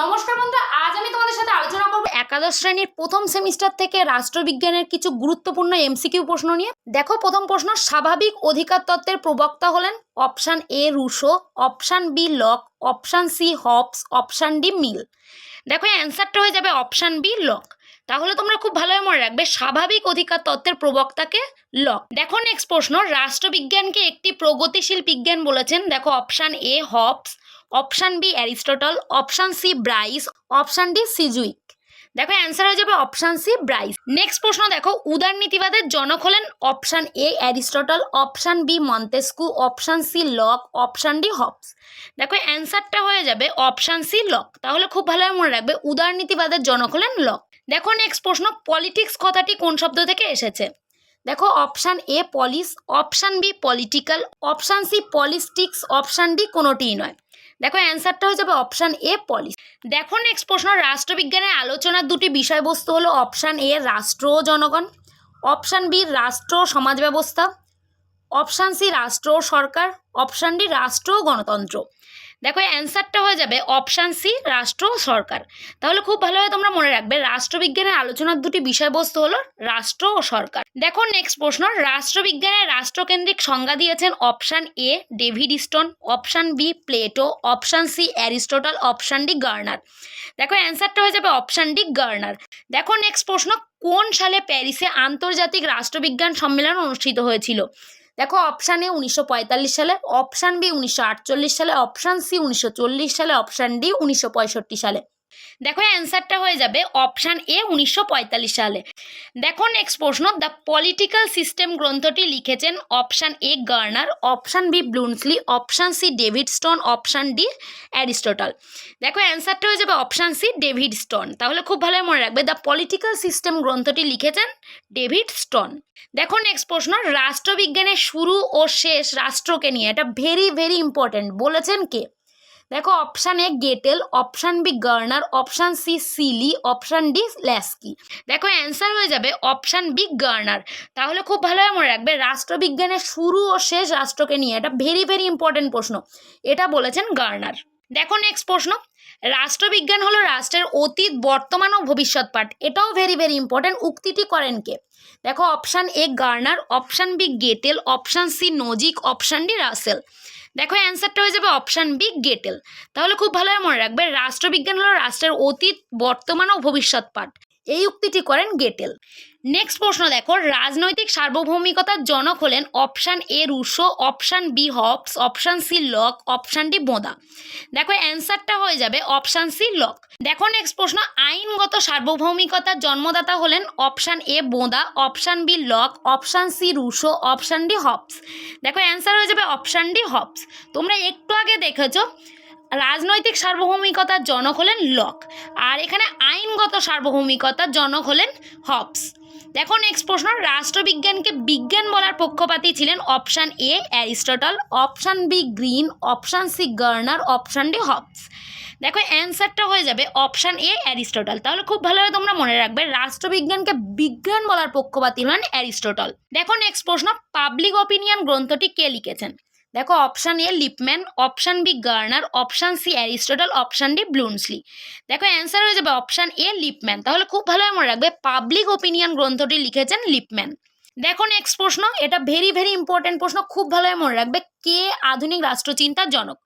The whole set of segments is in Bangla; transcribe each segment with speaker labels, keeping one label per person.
Speaker 1: নমস্কার বন্ধুরা, আজ আমি তোমাদের সাথে আলোচনা করব একাদশ শ্রেণির প্রথম সেমিস্টার থেকে রাষ্ট্রবিজ্ঞানের কিছু গুরুত্বপূর্ণ এমসিকিউ প্রশ্ন নিয়ে। দেখো, প্রথম প্রশ্ন, স্বাভাবিক অধিকার তত্ত্বের প্রবক্তা হলেন option A Rousseau, option B Locke, option C Hobbes option D Mill. দেখো অ্যান্সারটা হয়ে যাবে অপশান বি লক। তাহলে তোমরা খুব ভালোভাবে মনে রাখবে, স্বাভাবিক অধিকার তত্ত্বের প্রবক্তাকে লক। দেখো নেক্সট প্রশ্ন, রাষ্ট্রবিজ্ঞানকে একটি প্রগতিশীল বিজ্ঞান বলেছেন। দেখো, option A Hobbes option B Aristotle, option C Bryce, option D Sidgwick. দেখো অ্যান্সার হয়ে যাবে অপশান সি ব্রাইস। নেক্সট প্রশ্ন দেখো, উদারনীতিবাদের জনক হলেন option A Aristotle, option B Montesquieu, option C Locke, option D Hobbes. দেখো অ্যান্সারটা হয়ে যাবে অপশান সি লক। তাহলে খুব ভালোভাবে মনে রাখবে, উদারনীতিবাদের জনক হলেন লক। দেখো নেক্সট প্রশ্ন, পলিটিক্স কথাটি কোন শব্দ থেকে এসেছে? দেখো option A polis, option B political, option C politics, option D কোনোটিই নয়। দেখো অ্যান্সারটা হয়ে যাবে অপশান এ, পলিসি। দেখো নেক্সট প্রশ্ন, রাষ্ট্রবিজ্ঞানের আলোচনার দুটি বিষয়বস্তু হলো অপশান এ, রাষ্ট্র ও জনগণ, অপশান বি, রাষ্ট্র সমাজ ব্যবস্থা অপশান সি, রাষ্ট্র ও সরকার, অপশান ডি, রাষ্ট্র ও গণতন্ত্র। দেখো অ্যান্সারটা হয়ে যাবে অপশান সি রাষ্ট্র, সরকার। তাহলে খুব ভালোভাবে তোমরা মনে রাখবে, রাষ্ট্রবিজ্ঞানের আলোচনার দুটি বিষয়বস্তু হলো রাষ্ট্র ও সরকার। দেখো নেক্সট প্রশ্ন রাষ্ট্রবিজ্ঞানের রাষ্ট্রকেন্দ্রিক সংজ্ঞা দিয়েছেন option A David Stone option B Plato option C Aristotle option D Garner. দেখো অ্যান্সারটা হয়ে যাবে অপশান ডি গার্নার। দেখো নেক্সট প্রশ্ন, কোন সালে প্যারিসে আন্তর্জাতিক রাষ্ট্রবিজ্ঞান সম্মেলন অনুষ্ঠিত হয়েছিল? দেখো অপশান এ উনিশশো পঁয়তাল্লিশ সালে অপশান বি উনিশশো আটচল্লিশ সালে অপশান সি উনিশশো চল্লিশ সালে অপশান ডি উনিশশো পঁয়ষট্টি সালে। দেখো অ্যান্সারটা হয়ে যাবে অপশান এ উনিশশো পঁয়তাল্লিশ সালে। দেখো নেক্সট প্রশ্ন দ্য পলিটিক্যাল সিস্টেম গ্রন্থটি লিখেছেন option A Garner option B Bluntschli option C David Stone option D Aristotle. দেখো অ্যান্সারটা হয়ে যাবে অপশান সি ডেভিড স্টোন। তাহলে খুব ভালোভাবে মনে রাখবে দ্য পলিটিক্যাল সিস্টেম গ্রন্থটি লিখেছেন ডেভিড স্টোন। দেখো নেক্সট প্রশ্ন, রাষ্ট্রবিজ্ঞানের শুরু ও শেষ রাষ্ট্রকে নিয়ে, এটা ভেরি ভেরি ইম্পর্ট্যান্ট বলেছেন কে? দেখো option A Gettell option B Garner option C Seeley option D Laski দেখো অ্যান্সার হয়ে যাবে অপশান বি গার্নার তাহলে খুব ভালোভাবে মনে রাখবে, রাষ্ট্রবিজ্ঞানের শুরু ও শেষ রাষ্ট্রকে নিয়ে এটা ভেরি ভেরি ইম্পর্টেন্ট প্রশ্ন। এটা বলেছেন গার্নার দেখো নেক্সট প্রশ্ন। রাষ্ট্রবিজ্ঞান হলো রাষ্ট্রের অতীত, বর্তমান ও ভবিষ্যৎ পাঠ। এটাও ভেরি ভেরি ইম্পর্টেন্ট উক্তিটি করেন কে? দেখো option A Garner option B Gettell option C Nozick option D Russell দেখো অ্যান্সারটা হয়ে যাবে অপশান বি গেটেল তাহলে খুব ভালোভাবে মনে রাখবে, রাষ্ট্রবিজ্ঞান হলো রাষ্ট্রের অতীত, বর্তমান ও ভবিষ্যৎ পাঠ। এই উক্তিটি করেন গেটেল। নেক্সট প্রশ্ন দেখো, রাজনৈতিক সার্বভৌমিকতার জনক হলেন option A Rousseau option B Hobbes option C Locke option D Bodin. দেখো, অ্যান্সারটা হয়ে যাবে অপশান সি লক। দেখো নেক্সট প্রশ্ন, আইনগত সার্বভৌমিকতার জন্মদাতা হলেন option A Bodin option B Locke option C Rousseau option D Hobbes. দেখো, অ্যান্সার হয়ে যাবে অপশান ডি হবস। তোমরা একটু আগে দেখেছ রাজনৈতিক সার্বভৌমিকতার জনক হলেন লক, আর এখানে আইনগত সার্বভৌমিকতার জনক হলেন হবস। দেখো নেক্সট প্রশ্ন, রাষ্ট্রবিজ্ঞানকে বিজ্ঞান বলার পক্ষপাতী ছিলেন option A, Aristotle, option B, Green, option C, Garner, option D, Hobbes. দেখো, অ্যান্সারটা হয়ে যাবে অপশান এ, অ্যারিস্টটল। তাহলে খুব ভালোভাবে তোমরা মনে রাখবে, রাষ্ট্রবিজ্ঞানকে বিজ্ঞান বলার পক্ষপাতী হলেন অ্যারিস্টটল। দেখো নেক্সট প্রশ্ন পাবলিক অপিনিয়ন গ্রন্থটি কে লিখেছেন? দেখো option A Lippmann option B Garner option C Aristotle option D Bluntschli দেখো অ্যান্সার হয়ে যাবে অপশান এ লিপম্যান তাহলে খুব ভালোভাবে মনে রাখবে পাবলিক ওপিনিয়ন গ্রন্থটি লিখেছেন লিপম্যান দেখো নেক্সট প্রশ্ন, এটা ভেরি ভেরি ইম্পর্টেন্ট প্রশ্ন, খুব ভালোভাবে মনে রাখবে, কে আধুনিক রাষ্ট্রচিন্তার জনক?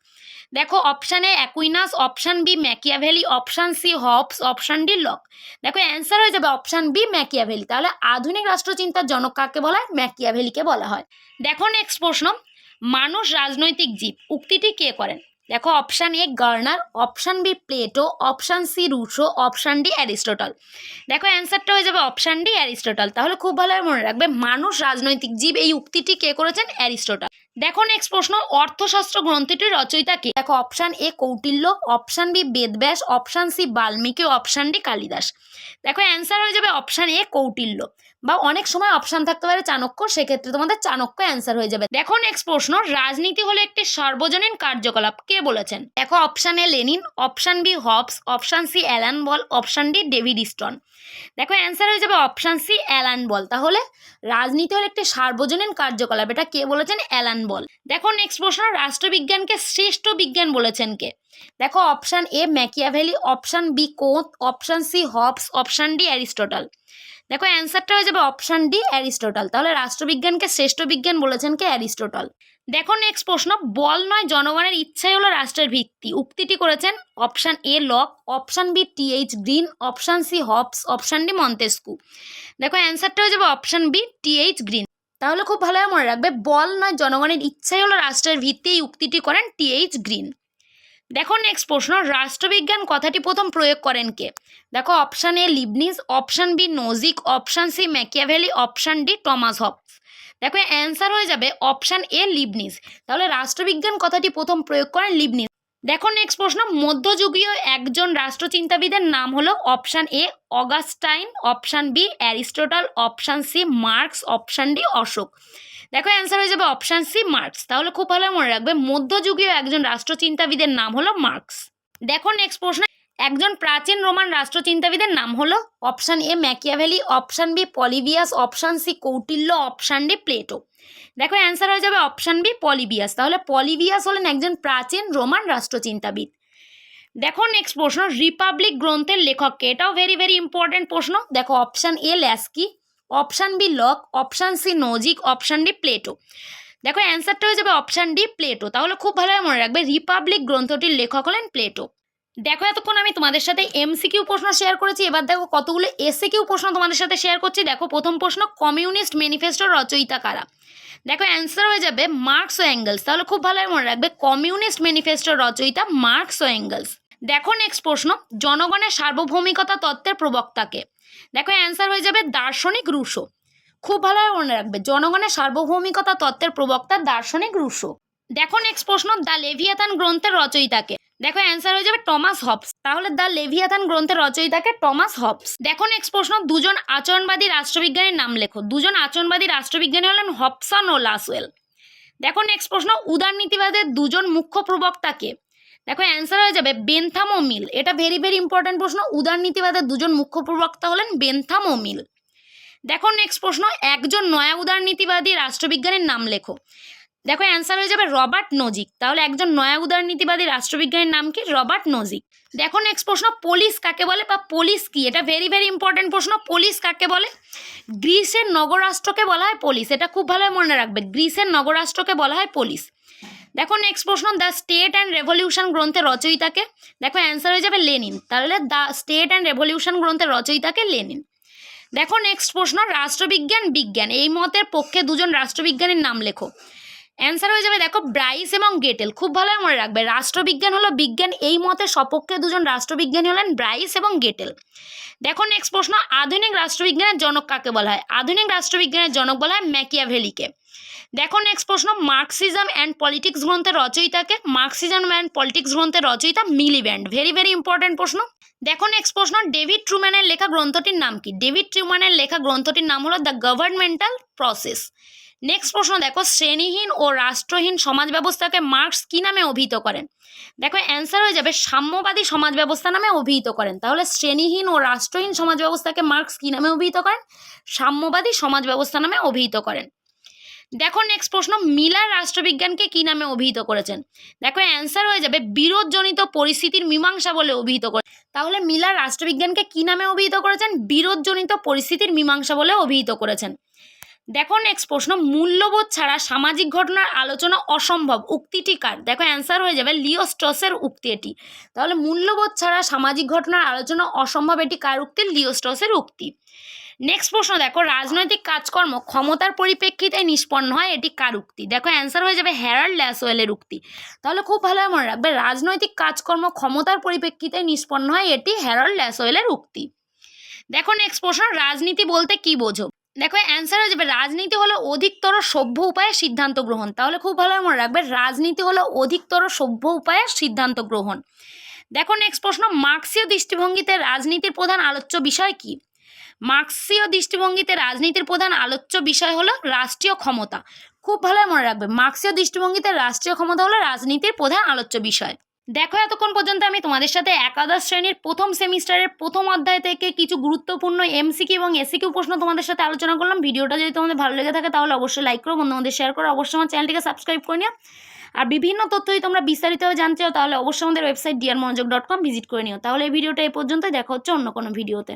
Speaker 1: দেখো option A Aquinas option B Machiavelli option C Hobbes option D Locke দেখো অ্যান্সার হয়ে যাবে অপশান বি ম্যাকিয়াভেলি তাহলে আধুনিক রাষ্ট্রচিন্তার জনক কাকে বলা হয়? ম্যাকিয়াভেলিকে বলা হয়। দেখো নেক্সট প্রশ্ন মানুষ রাজনৈতিক জীব। উক্তিটি কে করেন? দেখো option A Garner option B Plato option C Rousseau option D Aristotle দেখো অ্যান্সারটা হয়ে যাবে অপশান ডি অ্যারিস্টোটল তাহলে খুব ভালোভাবে মনে রাখবে, মানুষ রাজনৈতিক জীব। এই উক্তিটি কে করেছেন? অ্যারিস্টোটল দেখো নেক্সট প্রশ্ন, অর্থশাস্ত্র গ্রন্থটির রচয়িতা কে? দেখো option A Kautilya option B Vedavyas option C Valmiki option D Kalidas. দেখো অ্যান্সার হয়ে যাবে অপশান এ কৌটিল্য। বা অনেক সময় অপশান থাকতে পারে চাণক্য, সেক্ষেত্রে তোমাদের চাণক্য অ্যান্সার হয়ে যাবে। দেখো নেক্সট প্রশ্ন, রাজনীতি হলো একটি সর্বজনীন কার্যকলাপ। কে বলেছেন? দেখো option A Lenin option B Hobbes option C Alan Ball option D David Stone. দেখো অ্যান্সার হয়ে যাবে অপশান সি অ্যালান বল। তাহলে রাজনীতি হলো একটি সার্বজনীন কার্যকলাপ। এটা কে বলেছেন? Alan Ball. দেখো নেক্সট প্রশ্ন, রাষ্ট্রবিজ্ঞানকে শ্রেষ্ঠ বিজ্ঞান বলেছেন কে? দেখো option A Machiavelli option B কোথ option C Hobbes option D Aristotle দেখো অ্যান্সারটা হয়ে যাবে অপশান ডি অ্যারিস্টটল তাহলে রাষ্ট্রবিজ্ঞানকে শ্রেষ্ঠ বিজ্ঞান বলেছেন কে? অ্যারিস্টটল দেখো নেক্সট প্রশ্ন, বল নয় জনগণের ইচ্ছাই হলো রাষ্ট্রের ভিত্তি। উক্তিটি করেছেন option A Locke option B T H Green option C Hobbes option D Montesquieu দেখো অ্যান্সারটা হয়ে যাবে অপশান বি টিএইচ গ্রিন তাহলে খুব ভালোভাবে মনে রাখবে, বল নয় জনগণের ইচ্ছাই হলো রাষ্ট্রের ভিত্তি, এই উক্তিটি করেন টিএইচ গ্রিন দেখো নেক্সট প্রশ্ন, রাষ্ট্রবিজ্ঞান কথাটি প্রথম প্রয়োগ করেন কে? দেখো option A Leibniz option B Nozick option C Machiavelli option D Thomas Hobbes দেখো অ্যান্সার হয়ে যাবে অপশান এ লিবনিজ তাহলে রাষ্ট্রবিজ্ঞান কথাটি প্রথম প্রয়োগ করেন লিবনিজ দেখো নেক্সট প্রশ্ন, মধ্যযুগীয় একজন রাষ্ট্রচিন্তাবিদের নাম হলো option A Augustine option B Aristotle option C Marx option D Ashoka. দেখো অ্যান্সার হয়ে যাবে অপশান সি মার্কস তাহলে খুব ভালো মনে রাখবে, মধ্যযুগীয় একজন রাষ্ট্রচিন্তাবিদের নাম হলো মার্কস দেখো নেক্সট প্রশ্ন, একজন প্রাচীন রোমান রাষ্ট্রচিন্তাবিদের নাম হলো option A Machiavelli option B Polybius option C Kautilya option D Plato দেখো অ্যান্সার হয়ে যাবে অপশান বি পলিবিয়াস তাহলে পলিবিয়াস হলেন একজন প্রাচীন রোমান রাষ্ট্রচিন্তাবিদ। দেখো নেক্সট প্রশ্ন রিপাবলিক গ্রন্থের লেখককে এটাও ভেরি ভেরি ইম্পর্টেন্ট প্রশ্ন। দেখো option A Laski option B Locke option C Nozick option D Plato দেখো অ্যান্সারটা হয়ে যাবে অপশান ডি প্লেটো তাহলে খুব ভালোভাবে মনে রাখবে রিপাবলিক গ্রন্থটির লেখক হলেন প্লেটো দেখো এতক্ষণ আমি তোমাদের সাথে এমসিকিউ প্রশ্ন শেয়ার করেছি, এবার দেখো কতগুলো এসিকিউ প্রশ্ন তোমাদের সাথে শেয়ার করছি। দেখো প্রথম প্রশ্ন কমিউনিস্ট ম্যানিফেস্টোর রচয়িতা কারা? দেখো অ্যান্সার হয়ে যাবে মার্কস ও অ্যাঙ্গেলস তাহলে খুব ভালোভাবে মনে রাখবে কমিউনিস্ট ম্যানিফেস্টোর রচয়িতা মার্কস ও অ্যাঙ্গেলস দেখো নেক্সট প্রশ্ন, জনগণের সার্বভৌমিকতা তত্ত্বের প্রবক্তাকে। দেখো অ্যান্সার হয়ে যাবে দার্শনিক রুশো। খুব ভালোভাবে মনে রাখবে, জনগণের সার্বভৌমিকতা তত্ত্বের প্রবক্তা দার্শনিক রুশো। দেখো নেক্সট প্রশ্ন, দ্য লেভিয়াথান গ্রন্থের রচয়িতাকে। দেখো অ্যান্সার হয়ে যাবে টমাস হবস। তাহলে দ্য লেভিয়াথান গ্রন্থের রচয়িতাকে টমাস হবস। দেখো নেক্সট প্রশ্ন, দুজন আচরণবাদী রাষ্ট্রবিজ্ঞানীর নাম লেখো। দুজন আচরণবাদী রাষ্ট্রবিজ্ঞানী হলেন হবসন ও লাসওয়েল দেখো নেক্সট প্রশ্ন, উদারনীতিবাদের দুজন মুখ্য প্রবক্তাকে দেখো অ্যান্সার হয়ে যাবে বেনথাম ও মিল এটা ভেরি ভেরি ইম্পর্টেন্ট প্রশ্ন। উদারনীতিবাদের দুজন মুখ্য প্রবক্তা হলেন বেনথাম ও মিল দেখো নেক্সট প্রশ্ন, একজন নয়া উদারনীতিবাদী রাষ্ট্রবিজ্ঞানের নাম লেখো। দেখো অ্যান্সার হয়ে যাবে রবার্ট নজিক। তাহলে একজন নয়া উদারনীতিবাদী রাষ্ট্রবিজ্ঞানের নাম কি? Robert Nozick. দেখো নেক্সট প্রশ্ন পুলিশ কাকে বলে বা পুলিশ কি? এটা ভেরি ভেরি ইম্পর্টেন্ট প্রশ্ন। পুলিশ কাকে বলে? গ্রিসের নগরাষ্ট্রকে বলা হয় পুলিশ এটা খুব ভালোভাবে মনে রাখবে। গ্রিসের নগরাষ্ট্রকে বলা হয় পুলিশ দেখো নেক্সট প্রশ্ন দ্য স্টেট অ্যান্ড রেভলিউশন গ্রন্থের রচয়িতাকে, দেখো অ্যান্সার হয়ে যাবে লেনিন। তাহলে দ্য স্টেট অ্যান্ড রেভলিউশন গ্রন্থের রচয়িতাকে লেনিন। দেখো নেক্সট প্রশ্ন, রাষ্ট্রবিজ্ঞান, বিজ্ঞান, এই মতের পক্ষে দুজন রাষ্ট্রবিজ্ঞানীর নাম লেখো। অ্যান্সার হয়ে যাবে, দেখো ব্রাইস এবং গেটেল, খুব ভালো মনে রাখবে, রাষ্ট্রবিজ্ঞান হলো বিজ্ঞান, এই মতে সপক্ষে দুজন রাষ্ট্রবিজ্ঞানী হলেন ব্রাইস এবং গেটেল। দেখো নেক্সট প্রশ্ন, আধুনিক রাষ্ট্রবিজ্ঞানের জনক কাকে বলা হয়? আধুনিক রাষ্ট্রবিজ্ঞানের জনক বলা হয় ম্যাকিয়াভেলিকে। দেখো নেক্সট প্রশ্ন মার্কসিজম অ্যান্ড পলিটিক্স গ্রন্থের রচয়িতাকে মার্কসিজম অ্যান্ড পলিটিক্স গ্রন্থের রচয়িতা মিলিব্যান্ড ভেরি ভেরি ইম্পর্টেন্ট প্রশ্ন। দেখো নেক্সট প্রশ্ন ডেভিড ট্রুম্যানের লেখা গ্রন্থটির নাম কি? ডেভিড ট্রুম্যানের লেখা গ্রন্থটির নাম হলো দ্য গভর্নমেন্টাল প্রসেস নেক্সট প্রশ্ন, দেখো শ্রেণীহীন ও রাষ্ট্রহীন সমাজ ব্যবস্থাকে মার্কস কী নামে অভিহিত করেন? দেখো অ্যান্সার হয়ে যাবে, সাম্যবাদী সমাজ ব্যবস্থা নামে অভিহিত করেন। তাহলে শ্রেণীহীন ও রাষ্ট্রহীন সমাজ ব্যবস্থাকে মার্কস কী নামে অভিহিত করেন? সাম্যবাদী সমাজ ব্যবস্থা নামে অভিহিত করেন। দেখো নেক্সট প্রশ্ন মিলার রাষ্ট্রবিজ্ঞানকে কী নামে অভিহিত করেছেন? দেখো অ্যান্সার হয়ে যাবে বিরোধজনিত পরিস্থিতির মীমাংসা বলে অভিহিত করে। তাহলে মিলার রাষ্ট্রবিজ্ঞানকে কী নামে অভিহিত করেছেন? বিরোধজনিত পরিস্থিতির মীমাংসা বলে অভিহিত করেছেন। দেখো নেক্সট প্রশ্ন, মূল্যবোধ ছাড়া সামাজিক ঘটনার আলোচনা অসম্ভব, উক্তিটি কার? দেখো অ্যান্সার হয়ে যাবে লিও স্টসের উক্তি এটি। তাহলে মূল্যবোধ ছাড়া সামাজিক ঘটনার আলোচনা অসম্ভব, এটি কার উক্তি? লিও স্টসের উক্তি। নেক্সট প্রশ্ন, দেখো, রাজনৈতিক কাজকর্ম ক্ষমতার পরিপ্রেক্ষিতে নিষ্পন্ন হয়, এটি কার উক্তি? দেখো অ্যান্সার হয়ে যাবে হ্যারাল্ড ল্যাসওয়েলের উক্তি। তাহলে খুব ভালোভাবে মনে রাখবে, রাজনৈতিক কাজকর্ম ক্ষমতার পরিপ্রেক্ষিতে নিষ্পন্ন হয়, এটি হ্যারাল্ড ল্যাসওয়েলের উক্তি। দেখো নেক্সট প্রশ্ন, রাজনীতি বলতে কি বোঝো? দেখো অ্যান্সার হয়ে যাবে, রাজনীতি হলো অধিকতর সভ্য উপায়ে সিদ্ধান্ত গ্রহণ। তাহলে খুব ভালো মনে রাখবে, রাজনীতি হলো অধিকতর সভ্য উপায়ে সিদ্ধান্ত গ্রহণ। দেখো নেক্সট প্রশ্ন, মার্ক্সীয় দৃষ্টিভঙ্গিতে রাজনীতির প্রধান আলোচ্য বিষয় কি? মার্ক্সীয় দৃষ্টিভঙ্গিতে রাজনীতির প্রধান আলোচ্য বিষয় হলো রাষ্ট্রীয় ক্ষমতা। খুব ভালো মনে রাখবে, মার্ক্সীয় দৃষ্টিভঙ্গিতে রাষ্ট্রীয় ক্ষমতা হলো রাজনীতির প্রধান আলোচ্য বিষয়। দেখো এতক্ষণ পর্যন্ত আমি তোমাদের সাথে একাদশ শ্রেণির প্রথম সেমিস্টারের প্রথম অধ্যায় থেকে কিছু গুরুত্বপূর্ণ এমসিকিউ এবং এসিকিউ প্রশ্ন তোমাদের সাথে আলোচনা করলাম। ভিডিওটা যদি তোমাদের ভালো লেগে থাকে তাহলে অবশ্যই লাইক করো বন্ধুদের শেয়ার করো, অবশ্যই আমার চ্যানেলটিকে সাবস্ক্রাইব করে নিও। আর বিভিন্ন তথ্য যদি তোমরা বিস্তারিতভাবে জানতে চাও তাহলে অবশ্যই আমাদের ওয়েবসাইট ডিয়ার মনোযোগ ডট কম ভিজিট করে নিও। তাহলে এই ভিডিওটা এই পর্যন্তই, দেখা হচ্ছে অন্য কোনো ভিডিওতে।